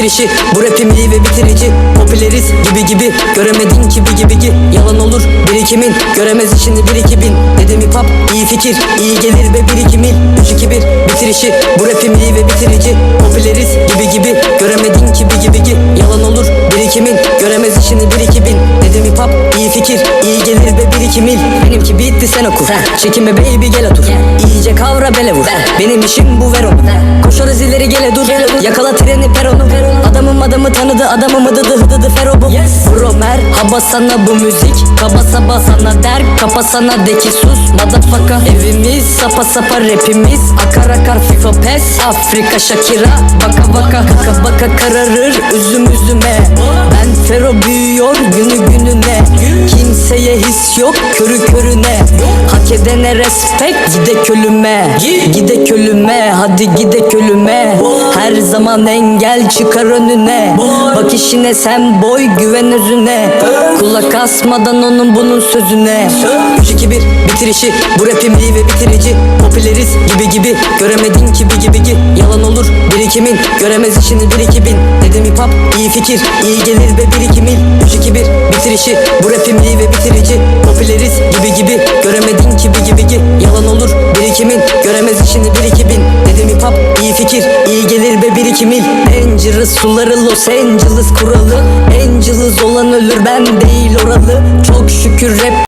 bitirişi. Bu rapim iyi ve bitirici. Popüleriz gibi gibi. Göremedin gibi gibi gi Yalan olur birikimin. Göremez işini bir iki bin. Dedim hip hop iyi fikir. İyi gelir ve bir iki mil. 3 2 1 bitirişi. Bu rapim iyi ve bitirici. Popüleriz gibi gibi. Göremedin gibi gibi gi Yalan olur birikimin. Göremez işini bir iki bin. Dedim hip hop iyi fikir iki mil Benimki bitti sen oku. Çekinme baby gel otur. İyice kavra bele vur. Benim işim bu ver onu. Koşarız ileri gele dur. Yakala treni peronu Adamım adamı tanıdı adamım ıdıdı hıdıdı fero bu Bro merhaba sana bu müzik. Kaba saba sana der Kapa sana de ki sus. Motherfucker. Evimiz sapa sapa rapimiz Akar akar FIFA pes. Afrika Shakira Baka baka Kaka baka kararır üzüm üzüme. Ben fero büyüyor günü his yok körü körüne. Hak edene respect gidek ölüme Gidek ölüme hadi gidek ölüme Her zaman engel çıkar önüne. Bak işine sen boy güven özüne. Kulak asmadan onun bunun sözüne. 3 2 1 bitirişi. Bu rapim iyi ve bitirici. Popüleriz gibi gibi. Göremedin gibi gibi gi Yalan olur birikimin. Göremez işini bir iki bin. Dedim hip hop iyi fikir. İyi gelir ve bir iki mil 3 2 1 bitirişi. Bu rapim iyi ve bitirici birikimin Göremez işini bir iki bin. Dedim hip hop iyi fikir iyi gelir ve bir iki mil. Dangerous suları Los Angeles kuralı. Angeles olan ölür ben değil oralı. Çok şükür rap